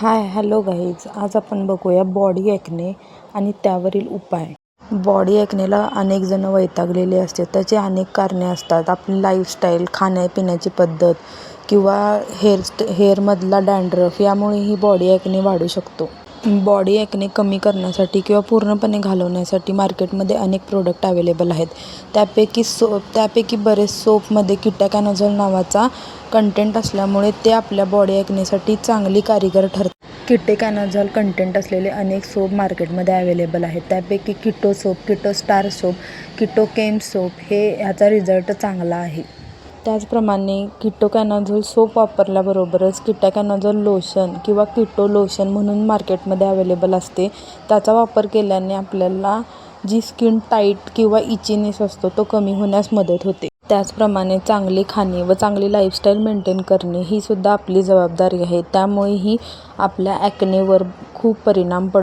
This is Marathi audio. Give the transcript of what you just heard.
हाय हॅलो गाईज आज आपण बघूया बॉडी ॲक्ने आणि त्यावरील उपाय. बॉडी ॲक्नेला अनेक जण वैतागलेले असतात त्याची अनेक कारणे असतात. आपली लाईफस्टाईल खाण्यापिण्याची पद्धत किंवा हेअर हेअरमधला डॅन्ड्रफ यामुळेही बॉडी ॲक्ने वाढू शकतो. बॉडी ॲक्ने कमी करण्यासाठी किंवा पूर्णपणे घालवण्यासाठी मार्केटमध्ये अनेक प्रोडक्ट अवेलेबल आहेत. त्यापैकी सोप त्यापैकी बरेच सोपमध्ये किटॅकॅनोझोल नावाचा कंटेंट असल्यामुळे ते आपल्या बॉडी ॲक्नेसाठी चांगली कारीगर ठरतात. किटेकॅनोझॉल कंटेंट असलेले अनेक सोप मार्केटमध्ये अवेलेबल आहेत. त्यापैकी keto soap keto star soap keto chem soap हे ह्याचा रिझल्ट चांगला आहे. त्याचप्रमाणे किटोकॅनाझोल सोप वापरल्याबरोबरच किटॅकॅनोझोल लोशन किंवा किटो लोशन म्हणून मार्केटमध्ये अवेलेबल असते. त्याचा वापर केल्याने आपल्याला जी स्किन टाईट किंवा इचिनेस असतो तो कमी होण्यास मदत होते. त्याचप्रमाणे चांगली खाणे व चांगली लाईफस्टाईल मेंटेन करणे ही सुद्धा आपली जबाबदारी आहे. त्यामुळेही आपल्या ॲक्नेवर खूप परिणाम पड